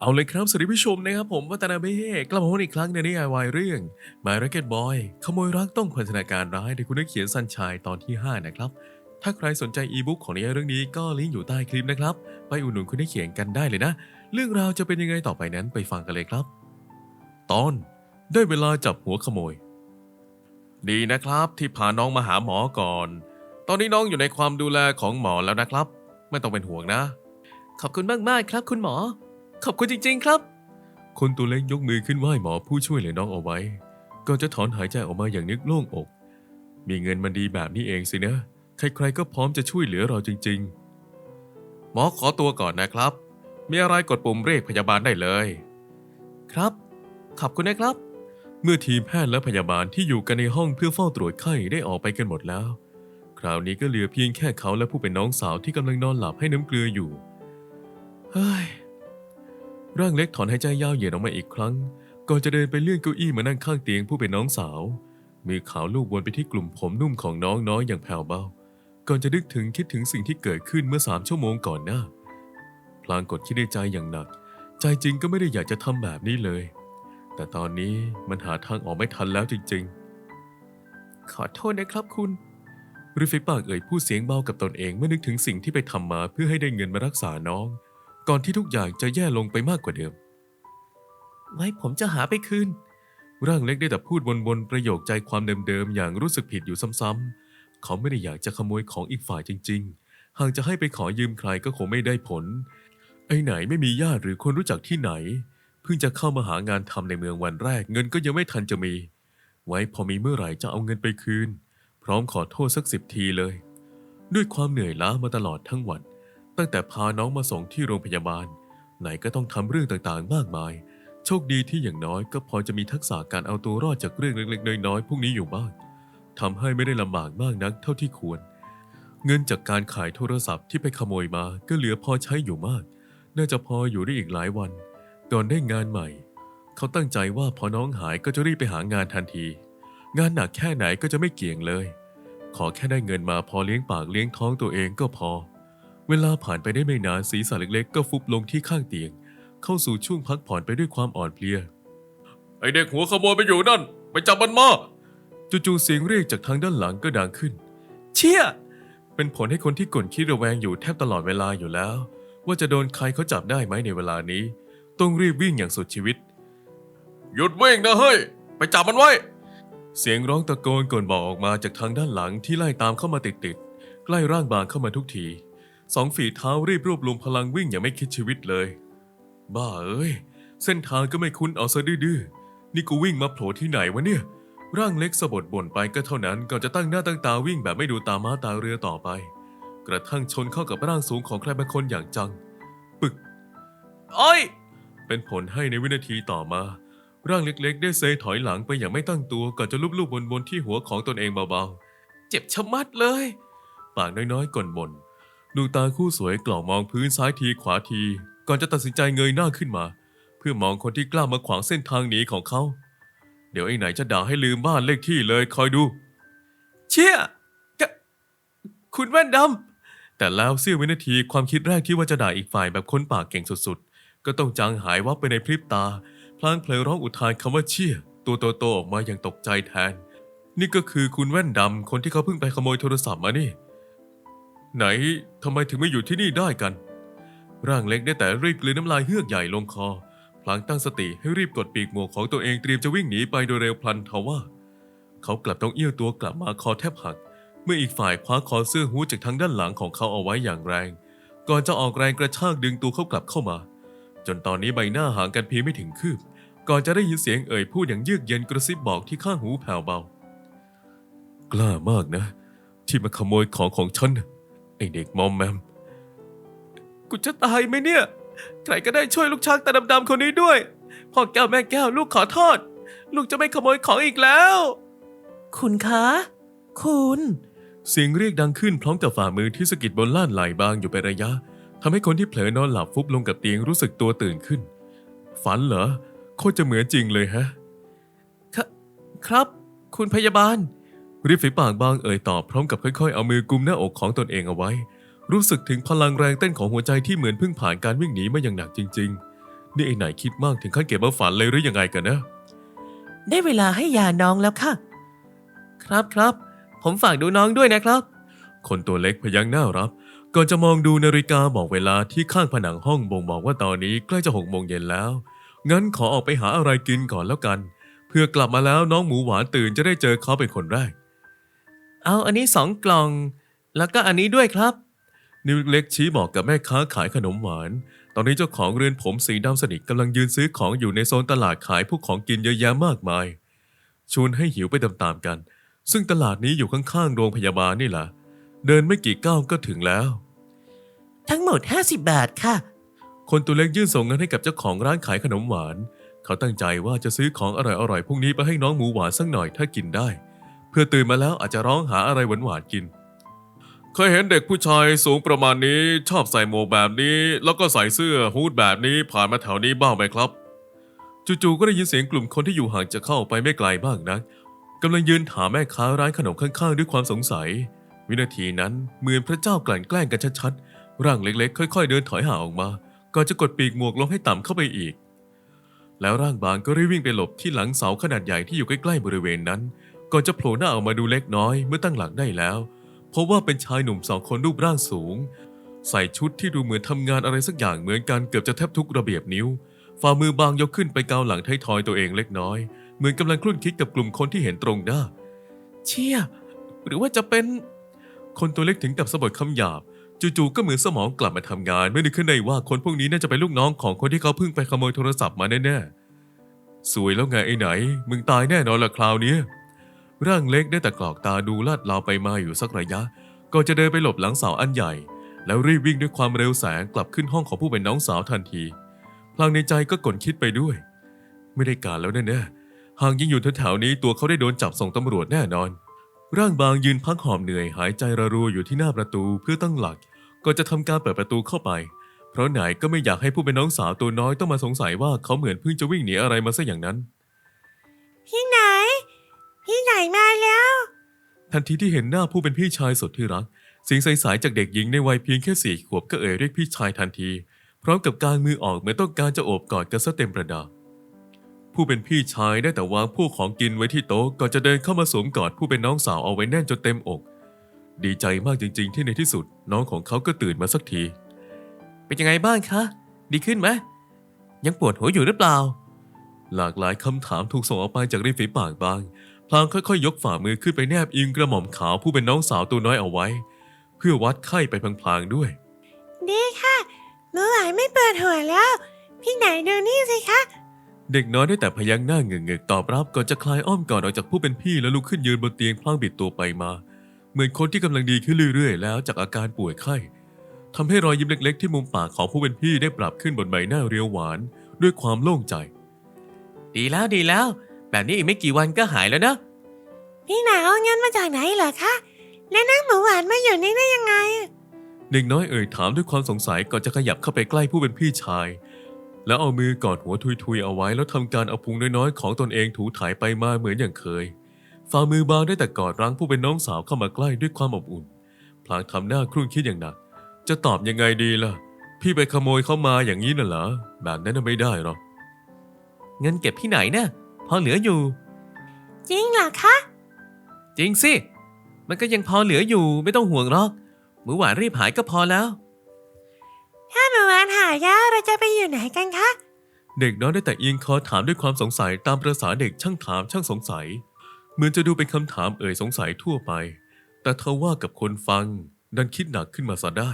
เอาเลยครับสวัสดีผู้ชมนะครับผมวัตนาเบ้กลับมาพบอีกครั้งในนิยายวายเรื่อง My Rocket Boy ขโมยรักต้องพันธนาการร้ายโดยคุณนักเขียนสันชายตอนที่ 5 นะครับ ถ้าใครสนใจอีบุ๊กของนิยายเรื่องนี้ก็ลิงก์อยู่ใต้คลิปนะครับ ไปอุดหนุนคุณนักเขียนกันได้เลยนะ เรื่องราวจะเป็นยังไงต่อไปนั้นไปฟังกันเลยครับ ตอนได้เวลาจับหัวขโมย ดีนะครับที่พาน้องมาหาหมอก่อน ตอนนี้น้องอยู่ในความดูแลของหมอแล้วนะครับ ไม่ต้องเป็นห่วงนะ ขอบคุณมากๆครับคุณหมอ ขอบคุณจริง ๆ ครับ คนตัวเล็กยกมือขึ้นไหว้หมอผู้ช่วยเหลือน้องเอาไว้ ก่อนจะถอนหายใจออกมาอย่างนึกโล่งอก มีเงินมันดีแบบนี้เองสินะ ใครๆก็พร้อมจะช่วยเหลือเราจริง ๆ หมอขอตัวก่อนนะครับ มีอะไรกดปุ่มเรียกพยาบาลได้เลย ครับ ขอบคุณนะครับ เมื่อทีมแพทย์และพยาบาลที่อยู่กันในห้องเพื่อเฝ้าตรวจไข้ได้ออกไปกันหมดแล้ว คราวนี้ก็เหลือเพียงแค่เขาและผู้เป็นน้องสาวที่กำลังนอนหลับให้น้ำเกลืออยู่ เฮ้ย ร่างเล็กถอนหายใจยาวเหยียดออกมาอีกครั้ง ก่อนจะเดินไปเลื่อนเก้าอี้มานั่งข้างเตียงผู้เป็นน้องสาว มือขาวลูบวนไปที่กลุ่มผมนุ่มของน้องน้อยอย่างแผ่วเบา ก่อนจะนึกถึงคิดถึงสิ่งที่เกิดขึ้นเมื่อสามชั่วโมงก่อนหน้า พลางกดคิดในใจอย่างหนัก ใจจริงก็ไม่ได้อยากจะทำแบบนี้เลย แต่ตอนนี้มันหาทางออกไม่ทันแล้วจริง ๆ ขอโทษนะครับคุณริฟิปากเอ่ยพูดเสียงเบากับตนเองเมื่อนึกถึงสิ่งที่ไปทำมาเพื่อให้ได้เงินมารักษาน้อง ก่อนที่ทุกอย่างจะแย่ลงไปมากกว่าเดิม ไว้ผมจะหาไปคืน ร่างเล็กได้แต่พูดวนๆประโยคใจความเดิมๆอย่างรู้สึกผิดอยู่ซ้ำๆเขาไม่ได้อยากจะขโมยของอีกฝ่ายจริง ๆ หากจะให้ไปขอยืมใครก็คงไม่ได้ผล ไอ้ไหนไม่มีญาติหรือคนรู้จักที่ไหน เพิ่งจะเข้ามาหางานทำในเมืองวันแรก เงินก็ยังไม่ทันจะมี ไว้พอมีเมื่อไหร่จะเอาเงินไปคืน พร้อมขอโทษสักสิบทีเลย ด้วยความเหนื่อยล้ามาตลอดทั้งวัน ตั้งแต่พาน้องมาส่งที่โรงพยาบาล ไหนก็ต้องทำเรื่องต่างๆ มากมาย โชคดีที่อย่างน้อยก็พอจะมีทักษะการเอาตัวรอดจากเรื่องเล็กๆน้อยๆพวกนี้อยู่บ้างทำให้ไม่ได้ลำบากมากนักเท่าที่ควร เงินจากการขายโทรศัพท์ที่ไปขโมยมาก็เหลือพอใช้อยู่มาก น่าจะพออยู่ได้อีกหลายวัน ก่อนได้งานใหม่ เขาตั้งใจว่าพอน้องหายก็จะรีบไปหางานทันที งานหนักแค่ไหนก็จะไม่เกี่ยงเลย ขอแค่ได้เงินมาพอเลี้ยงปากเลี้ยงท้องตัวเองก็พอ เวลาผ่านไปได้ไม่นานศีรษะเล็กๆ ก็ฟุบลงที่ข้างเตียง เข้าสู่ช่วงพักผ่อนไปด้วยความอ่อนเพลีย ไอเด็กหัวขโมยไปอยู่นั่น ไปจับมันมาจู่ๆเสียงเรียกจากทางด้านหลังก็ดังขึ้น เชี่ย เป็นผลให้คนที่กลนคิดระแวงอยู่แทบตลอดเวลาอยู่แล้ว ว่าจะโดนใครเขาจับได้ไหมในเวลานี้ ต้องรีบวิ่งอย่างสุดชีวิต หยุดวิ่งนะเฮ้ย ไปจับมันไว้ เสียงร้องตะโกนก่อนบอกออกมาจากทางด้านหลังที่ไล่ตามเข้ามาติดๆใกล้ร่างบางเข้ามาทุกที สองฝีเท้ารีบรวบรวมพลังวิ่งอย่างไม่คิดชีวิตเลย บ้าเอ้ย เส้นทางก็ไม่คุ้นเอาซะดื้อๆนี่กูวิ่งมาโผล่ที่ไหนวะเนี่ย ร่างเล็กสะบดบ่นไปก็เท่านั้นก่อนจะตั้งหน้าตั้งตาวิ่งแบบไม่ดูตาม้าตาเรือต่อไป กระทั่งชนเข้ากับร่างสูงของใครบางคนอย่างจัง ปึกอ้อยเป็นผลให้ในวินาทีต่อมา ร่างเล็กๆ ได้เซถอยหลังไปอย่างไม่ตั้งตัวก่อนจะลูบๆบนๆที่หัวของตนเองเบาๆ เจ็บชะมัดเลย ปากน้อยๆก่นบ่น ดวงตาคู่สวยกล่องมองพื้นซ้ายทีขวาที ก่อนจะตัดสินใจเงยหน้าขึ้นมา เพื่อมองคนที่กล้ามาขวางเส้นทางหนีของเขา เดี๋ยวไอ้ไหนจะด่าให้ลืมบ้านเลขที่เลยคอยดู เชี่ยกะคุณแว่นดำแต่แล้วเสี้ยววินาทีความคิดแรกที่ว่าจะด่าอีกฝ่ายแบบค้นปากเก่งสุดๆ ก็ต้องจางหายวับไปในพริบตา พลางเพลงร้องอุทานคำว่าเชี่ยตัวโตๆออกมาอย่างตกใจแทน นี่ก็คือคุณแว่นดำคนที่เขาเพิ่งไปขโมยโทรศัพท์มานี่ ไหนทำไมถึงไม่อยู่ที่นี่ได้กัน ร่างเล็กได้แต่รีบกลืนน้ำลายเฮือกใหญ่ลงคอ พลางตั้งสติให้รีบกดปีกหมวกของตัวเองเตรียมจะวิ่งหนีไปโดยเร็วพลันทว่า เขากลับต้องเอี้ยวตัวกลับมาคอแทบหัก เมื่ออีกฝ่ายคว้าคอเสื้อฮู้จากทางด้านหลังของเขาเอาไว้อย่างแรง ก่อนจะออกแรงกระชากดึงตัวเขากลับเข้ามา จนตอนนี้ใบหน้าห่างกันเพียงไม่ถึงคืบ ก่อนจะได้ยินเสียงเอ่ยพูดอย่างเยือกเย็นกระซิบบอกที่ข้างหูแผ่วเบา กล้ามากนะ ที่มาขโมยของของฉันนะ ไอเด็กมอมแมม กูจะตายไหมเนี่ย ใครก็ได้ช่วยลูกช้างตาดำๆคนนี้ด้วย พ่อแก้วแม่แก้วลูกขอโทษ ลูกจะไม่ขโมยของอีกแล้ว คุณคะ คุณ เสียงเรียกดังขึ้นพร้อมกับฝ่ามือที่สะกิดบนล่านไหลบางอยู่เป็นระยะ ทำให้คนที่เผลอนอนหลับฟุบลงกับเตียงรู้สึกตัวตื่นขึ้น ฝันเหรอ โคตรจะเหมือนจริงเลยฮะคครับ คุณพยาบาล ริบฝีปากบางเอ่ยตอบพร้อมกับค่อยๆ เอามือกุมหน้าอกของตนเองเอาไว้ รู้สึกถึงพลังแรงเต้นของหัวใจที่เหมือนเพิ่งผ่านการวิ่งหนีมาอย่างหนักจริง ๆ นี่ไอ้ไหนคิดมากถึงขั้นเก็บมาฝันเลยหรือยังไงกันนะ ได้เวลาให้ยาน้องแล้วค่ะ ครับครับ ผมฝากดูน้องด้วยนะครับ คนตัวเล็กพยักหน้ารับ ก่อนจะมองดูนาฬิกาบอกเวลาที่ข้างผนังห้องบ่งบอกว่าตอนนี้ใกล้จะหกโมงเย็นแล้ว งั้นขอออกไปหาอะไรกินก่อนแล้วกัน เพื่อกลับมาแล้วน้องหมูหวานตื่นจะได้เจอเขาเป็นคนแรก เอาอันนี้สองกล่อง แล้วก็อันนี้ด้วยครับ นิ้วเล็กชี้บอกกับแม่ค้าขายขนมหวาน ตอนนี้เจ้าของเรือนผมสีดำสนิทกำลังยืนซื้อของอยู่ในโซนตลาดขายพวกของกินเยอะแยะมากมาย ชวนให้หิวไปตามๆกัน ซึ่งตลาดนี้อยู่ข้างๆโรงพยาบาลนี่แหละเดินไม่กี่ก้าวก็ถึงแล้ว ทั้งหมด 50 บาทค่ะ คนตัวเล็กยื่นส่งเงินให้กับเจ้าของร้านขายขนมหวาน เขาตั้งใจว่าจะซื้อของอร่อยๆพวกนี้ไปให้น้องหมูหวานสักหน่อยถ้ากินได้เพื่อตื่นมาแล้วอาจจะร้องหาอะไรหวานๆกิน เคยเห็นเด็กผู้ชายสูงประมาณนี้ชอบใส่หมวกแบบนี้ แล้วก็ใส่เสื้อฮูดแบบนี้ผ่านมาแถวนี้บ้างไหมครับ จู่ๆก็ได้ยินเสียงกลุ่มคนที่อยู่ห่างจะเข้าไปไม่ไกลมากนักกำลังยืนถามแม่ค้าร้านขนมข้างๆ ด้วยความสงสัย วินาทีนั้นเหมือนพระเจ้ากลั่นแกล้งกันชัดๆร่างเล็กๆ ค่อยๆ เดินถอยห่างออกมาก่อนจะกดปีกหมวกลงให้ต่ำเข้าไปอีก แล้วร่างบางก็รีบวิ่งไปหลบที่หลังเสาขนาดใหญ่ที่อยู่ใกล้ๆบริเวณนั้น ก่อนจะโผล่หน้าออกมาดูเล็กน้อยเมื่อตั้งหลักได้แล้วเพราะว่าเป็นชายหนุ่มสองคนรูปร่างสูง ใส่ชุดที่ดูเหมือนทำงานอะไรสักอย่างเหมือนกันเกือบจะแทบทุกระเบียบนิ้ว ฝ่ามือบางยกขึ้นไปเกาหลังไทยทอยตัวเองเล็กน้อย เหมือนกำลังคลุ่นคิดกับกลุ่มคนที่เห็นตรงหน้า เชี่ย หรือว่าจะเป็น คนตัวเล็กถึงกับสะบัดคำหยาบจู่ๆก็เหมือนสมองกลับมาทำงาน ไม่นึกขึ้นได้ว่าคนพวกนี้น่าจะเป็นลูกน้องของคนที่เขาเพิ่งไปขโมยโทรศัพท์มาแน่ๆสวยแล้วไงไอ้ไหน มึงตายแน่นอนละคราวเนี้ ร่างเล็กได้แต่กรอกตาดูลาดลาวไปมาอยู่สักระยะก่อนจะเดินไปหลบหลังเสาอันใหญ่ แล้วรีบวิ่งด้วยความเร็วแสงกลับขึ้นห้องของผู้เป็นน้องสาวทันที พลางในใจก็กลนคิดไปด้วย ไม่ได้การแล้วแน่ๆหากยังอยู่แถวๆนี้ตัวเขาได้โดนจับส่งตำรวจแน่นอน ร่างบางยืนพักหอบเหนื่อยหายใจระรัวอยู่ที่หน้าประตูเพื่อตั้งหลักก่อนจะทำการเปิดประตูเข้าไป เพราะไหนก็ไม่อยากให้ผู้เป็นน้องสาวตัวน้อยต้องมาสงสัยว่าเขาเหมือนเพิ่งจะวิ่งหนีอะไรมาซะอย่างนั้น พี่ไหน พี่ไหนมาแล้ว ทันทีที่เห็นหน้าผู้เป็นพี่ชายสุดที่รัก เสียงใสๆจากเด็กหญิงในวัยเพียงแค่สี่ขวบก็เอ่ยเรียกพี่ชายทันที พร้อมกับการมือออกเหมือนต้องการจะโอบกอดกันซะเต็มประดา ผู้เป็นพี่ชายได้แต่วางพวกของกินไว้ที่โต๊ะก่อนจะเดินเข้ามาสวมกอดผู้เป็นน้องสาวเอาไว้แน่นจนเต็มอก ดีใจมากจริง ๆ ที่ในที่สุด น้องของเขาก็ตื่นมาสักที เป็นยังไงบ้างคะ ดีขึ้นไหมยังปวดหัวอยู่หรือเปล่า หลากหลายคำถามถูกส่งออกไปจากริมฝีปากบาง พลางค่อยๆ ยกฝ่ามือขึ้นไปแนบอิงกระหม่อมขาวผู้เป็นน้องสาวตัวน้อยเอาไว้ เพื่อวัดไข้ไปพลางๆด้วย ดีค่ะเมื่อไหร่ไม่เปิดหัวแล้ว พี่ไหนดูนี่สิคะ เด็กน้อยได้แต่พยักหน้าเงึกๆตอบรับก่อนจะคลายอ้อมกอดออกจากผู้เป็นพี่แล้วลุกขึ้นยืนบนเตียงพลางบิดตัวไปมา เหมือนคนที่กำลังดีขึ้นเรื่อยๆ แล้วจากอาการป่วยไข้ทำให้รอยยิ้มเล็ก ๆ ที่มุมปากของผู้เป็นพี่ได้ปรับขึ้นบนใบหน้าเรียวหวาน ด้วยความโล่งใจ ดีแล้วดีแล้ว แบบนี้อีกไม่กี่วันก็หายแล้วนะ พี่ไหนเอาเงินมาจากไหนเหรอคะและนั่งหมูหวานมาอยู่นี่ได้ยังไง เด็กน้อยเอ่ยถามด้วยความสงสัยก่อนจะขยับเข้าไปใกล้ผู้เป็นพี่ชาย แล้วเอามือกอดหัวทุยๆเอาไว้แล้วทำการเอาพุงน้อยๆของตนเองถูถ่ายไปมาเหมือนอย่างเคย ฝ่ามือบางได้แต่กอดรั้งผู้เป็นน้องสาวเข้ามาใกล้ด้วยความอบอุ่น พลางทำหน้าครุ่นคิดอย่างหนัก จะตอบยังไงดีล่ะ พี่ไปขโมยเข้ามาอย่างนี้น่ะเหรอแบบนั้นน่ะไม่ได้หรอกเงินเก็บที่ไหนนะ่ะ พอเหลืออยู่ จริงเหรอคะ จริงสิ มันก็ยังพอเหลืออยู่ไม่ต้องห่วงหรอกหมูหวานรีบหายก็พอแล้ว ถ้าหมูหวานหายาเราจะไปอยู่ไหนกันคะ เด็กน้อยได้แต่เอียงคอถามด้วยความสงสัยตามประษาเด็กช่างถามช่างสงสัย เหมือนจะดูเป็นคำถามเอ่ยสงสัยทั่วไป แต่เธอว่ากับคนฟังดันคิดหนักขึ้นมาซะได้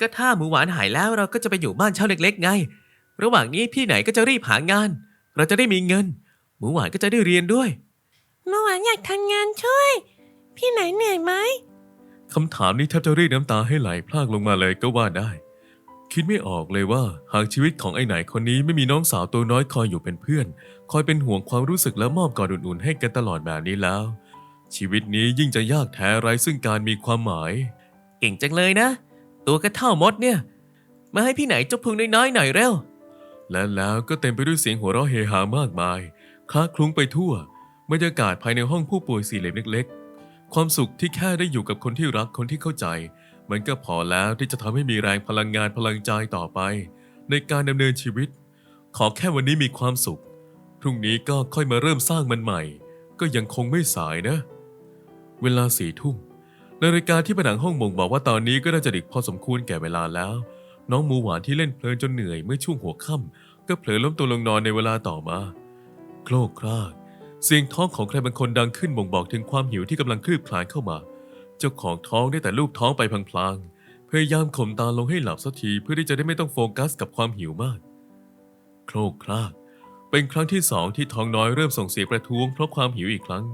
ก็ถ้าหมูหวานหายแล้วเราก็จะไปอยู่บ้านเช่าเล็ก ๆ ไง ระหว่างนี้พี่ไหนก็จะรีบหางาน เราจะได้มีเงิน หมูหวานก็จะได้เรียนด้วยหมูหวานอยากทำงานช่วย พี่ไหนเหนื่อยไหม คำถามนี้แทบจะรีดน้ำตาให้ไหลพรากลงมาเลยก็ว่าได้ คิดไม่ออกเลยว่าหากชีวิตของไอ้ไหนคนนี้ไม่มีน้องสาวตัวน้อยคอยอยู่เป็นเพื่อน คอยเป็นห่วงความรู้สึกและมอบกอดอุ่นๆให้กันตลอดแบบนี้แล้ว ชีวิตนี้ยิ่งจะยากแท้ไร้ซึ่งการมีความหมาย เก่งจังเลยนะ ตัวก็เท่ามดเนี่ย มาให้พี่ไหนจบพุงน้อยๆหน่อยเร็ว และแล้วก็เต็มไปด้วยเสียงหัวเราะเฮฮามากมายคล้าคลุ้งไปทั่วบรรยากาศภายในห้องผู้ป่วยสี่เหลี่ยมเล็ก ๆ ความสุขที่แค่ได้อยู่กับคนที่รักคนที่เข้าใจ มันก็พอแล้วที่จะทำให้มีแรงพลังงานพลังใจต่อไป ในการดำเนินชีวิต ขอแค่วันนี้มีความสุข พรุ่งนี้ก็ค่อยมาเริ่มสร้างมันใหม่ ก็ยังคงไม่สายนะ เวลาสี่ทุ่มนาฬิกาที่ผนังห้องบ่งบอกว่าตอนนี้ก็น่าจะดึกพอสมควรแก่เวลาแล้ว น้องหมูหวานที่เล่นเพลินจนเหนื่อยเมื่อช่วงหัวค่ำก็เผลอล้มตัวลงนอนในเวลาต่อมา โครกครากเสียงท้องของใครบางคนดังขึ้นบ่งบอกถึงความหิวที่กำลังคลืบคลานเข้ามา เจ้าของท้องได้แต่ลูบท้องไปพลางๆพยายามข่มตาลงให้หลับสักทีเพื่อที่จะได้ไม่ต้องโฟกัสกับความหิวมาก โครกครากเป็นครั้งที่สองที่ท้องน้อยเริ่มส่งเสียงประท้วงเพราะความหิวอีกครั้ง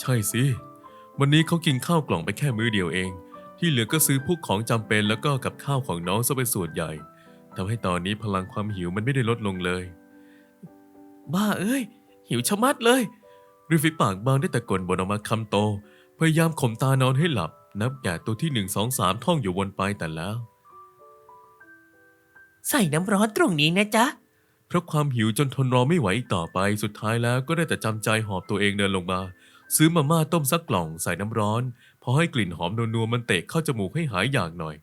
ใช่สิ วันนี้เขากินข้าวกล่องไปแค่มื้อเดียวเอง ที่เหลือก็ซื้อพวกของจำเป็นแล้วก็กับข้าวของน้องซะเป็นส่วนใหญ่ทำให้ตอนนี้พลังความหิวมันไม่ได้ลดลงเลย บ้าเอ้ย หิวชะมัดเลยริฟิปากบางได้แต่กลนบนออกมาคำโต พยายามข่มตานอนให้หลับ นับแกะตัวที่หนึ่งสองสามท่องอยู่วนไปแต่แล้ว ใส่น้ำร้อนตรงนี้นะจ๊ะ เพราะความหิวจนทนรอไม่ไหวอีกต่อไปสุดท้ายแล้วก็ได้แต่จำใจหอบตัวเองเดินลงมา ซื้อมาม่าต้มสักกล่องใส่น้ำร้อน พอให้กลิ่นหอมนัวๆมันเตะเข้าจมูกให้หายอยากหน่อย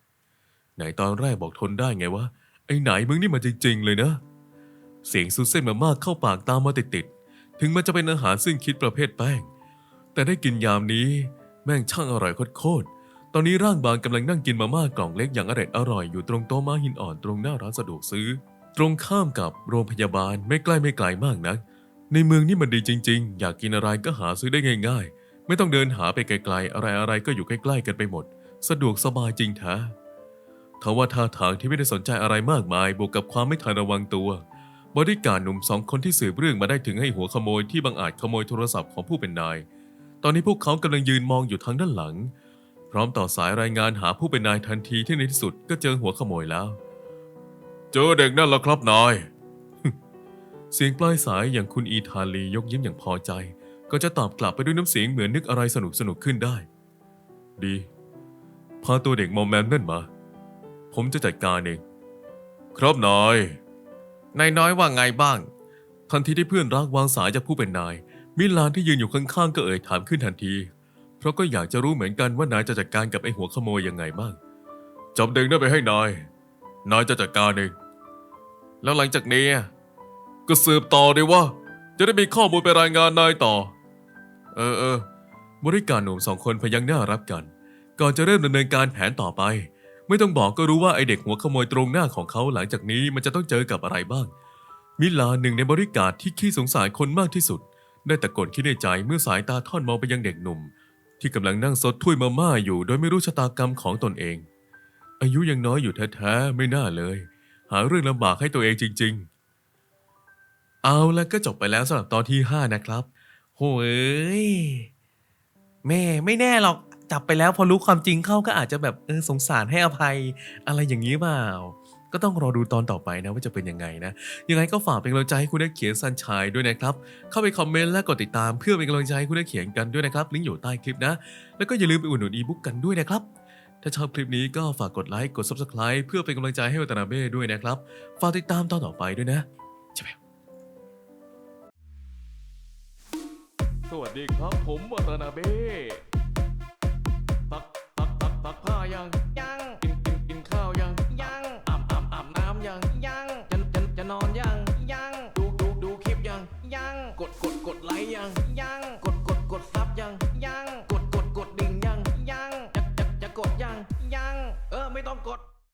ไหนตอนแรกบอกทนได้ไงวะไอ้ไหนมึงนี่มันจริงๆเลยนะ เสียงซูเส้นมาม่าเข้าปากตามมาติดๆถึงมันจะเป็นอาหารซึ่งคิดประเภทแป้ง แต่ได้กินยามนี้ แม่งช่างอร่อยโคตรๆตอนนี้ร่างบางกำลังนั่งกินมาม่ากล่องเล็กอย่างอร่อยอร่อยอยู่ตรงโต๊ะม้าหินอ่อนตรงหน้าร้านสะดวกซื้อ ตรงข้ามกับโรงพยาบาลไม่ใกล้ไม่ไกลมากนัก ในเมืองนี่มันดีจริง ๆ อยากกินอะไรก็หาซื้อได้ง่าย ๆ ไม่ต้องเดินหาไปไกลๆ อะไรๆ ก็อยู่ใกล้ๆ กันไปหมด สะดวกสบายจริงแท้ทว่าท่าทางที่ไม่ได้สนใจอะไรมากมาย บวกกับความไม่ทันระวังตัว บริการหนุ่มสองคนที่สืบเรื่องมาได้ถึงให้หัวขโมยที่บังอาจขโมยโทรศัพท์ของผู้เป็นนาย ตอนนี้พวกเขากำลังยืนมองอยู่ทางด้านหลัง พร้อมต่อสายรายงานหาผู้เป็นนายทันทีที่ในที่สุดก็เจอหัวขโมยแล้ว เจอเด็กนั่นแล้วครับนาย เสียงปลายสายอย่างคุณอีธาลียกยิ้มอย่างพอใจ ก็จะตอบกลับไปด้วยน้ำเสียงเหมือนนึกอะไรสนุกสนุกๆขึ้นได้ ดี พาตัวเด็กมอมแมมนั่นมา ผมจะจัดการเอง ครับนาย นายน้อยว่าไงบ้าง ทันทีที่เพื่อนรักวางสายจากผู้เป็นนาย มิลานที่ยืนอยู่ข้างๆก็เอ่ยถามขึ้นทันที เพราะก็อยากจะรู้เหมือนกันว่านายจะจัดการกับไอ้หัวขโมยยังไงบ้างจับเด็กได้ไปให้นาย นายจะจัดการเอง แล้วหลังจากนี้อะก็สืบต่อดีว่า จะได้มีข้อมูลไปรายงานนายต่อ เออเออบริการหนุ่มสองคนพยักหน้ารับกัน ก่อนจะเริ่มดำเนินการแผนต่อไป ไม่ต้องบอกก็รู้ว่าไอเด็กหัวขโมยตรงหน้าของเขาหลังจากนี้มันจะต้องเจอกับอะไรบ้าง มิลาหนึ่งในบริการที่ขี้สงสารคนมากที่สุด ได้แต่กดคิดในใจเมื่อสายตาทอดมองไปยังเด็กหนุ่ม ที่กำลังนั่งซดถ้วยมาม่าอยู่ โดยไม่รู้ชะตากรรมของตนเอง อายุยังน้อยอยู่แท้ๆไม่น่าเลย หาเรื่องลำบากให้ตัวเองจริง ๆ เอาแล้วก็จบไปแล้วสำหรับตอนที่ 5 นะครับ โหยแม่ไม่แน่หรอกจับไปแล้วพอรู้ความจริงเข้าก็อาจจะแบบเออสงสารให้อภัยอะไรอย่างนี้เปล่า ก็ต้องรอดูตอนต่อไปนะว่าจะเป็นยังไงนะ ยังไงก็ฝากเป็นกำลังใจให้คุณนักเขียนซันชายด้วยนะครับ เข้าไปคอมเมนต์และกดติดตามเพื่อเป็นกำลังใจให้คุณนักเขียนกันด้วยนะครับ ลิงก์อยู่ใต้คลิปนะ แล้วก็อย่าลืมไปอุดหนุนอีบุ๊กกันด้วยนะครับ ถ้าชอบคลิปนี้ก็ฝากกดไลค์กด Subscribe เพื่อเป็นกำลังใจให้วัตนาเบ้ด้วยนะครับ ฝากติดตามตอนต่อไปด้วยนะ สวัสดีครับผมวัตนาเบ้ตักตักตักตักผ้ายังยัง